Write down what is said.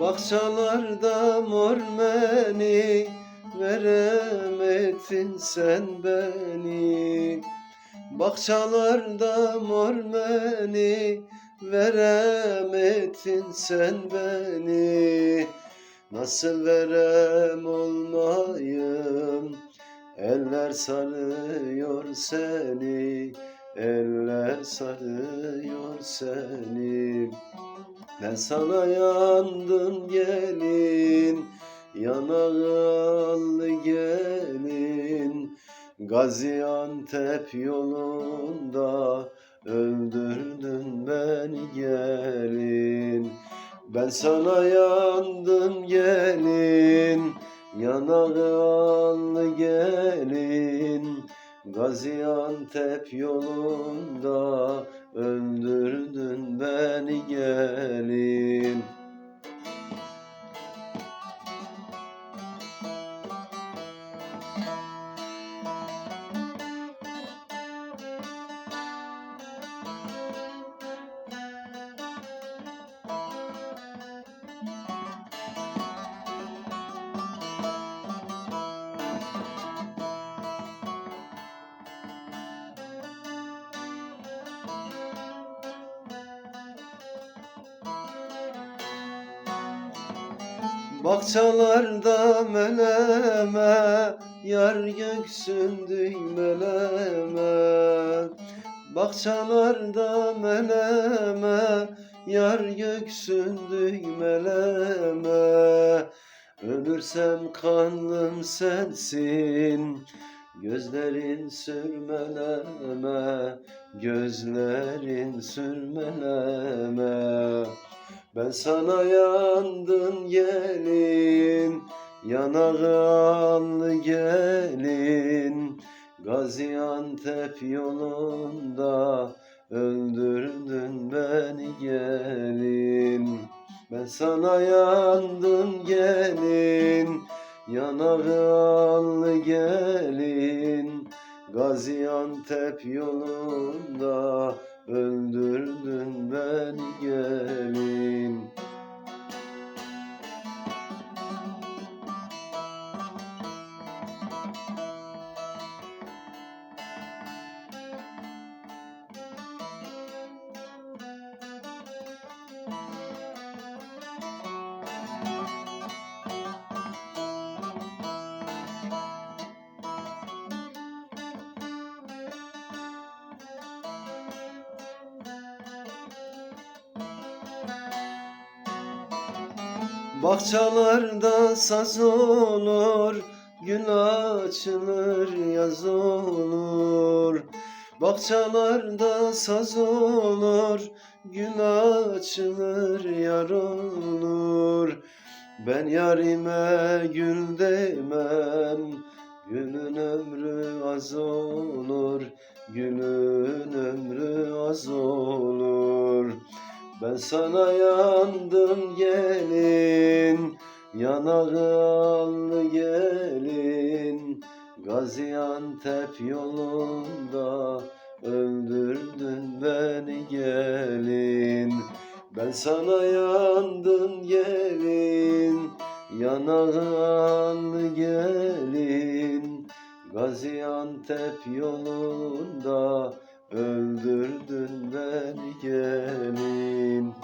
Bahçalarda mor meni Veremedin sen beni. Bahçalarda mor meni Veremedin sen beni. Nasıl verem olmayım? Eller sarıyor seni Eller sarıyor seni ben sana yandım gelin, yanağlı gelin. Gaziantep yolunda öldürdün beni gelin. Ben sana yandım gelin, yanağlı gelin. Gaziantep yolunda öldürdün beni gelin. Bahçalarda meleme Yar göksün düğmeleme Bahçalarda meleme Yar göksün düğmeleme Ölürsem kanlım sensin Gözlerin sürmeleme Gözlerin sürmeleme ben sana yandım gelin, yanağanlı gelin. Gaziantep yolunda öldürdün beni gelin. Ben sana yandım gelin, yanağanlı gelin. Gaziantep yolunda öldürdün Bahçalarda saz olur, gül açılır, yaz olur. Bahçalarda saz olur, gül açılır, yar olur. Ben yarime gül demem, gülün ömrü az olur, gülün ömrü az olur. Ben sana yandım gelin, yanağanlı gelin. Gaziantep yolunda öldürdün beni gelin. Ben sana yandım gelin, yanağanlı gelin. Gaziantep yolunda öldürdün beni gelin.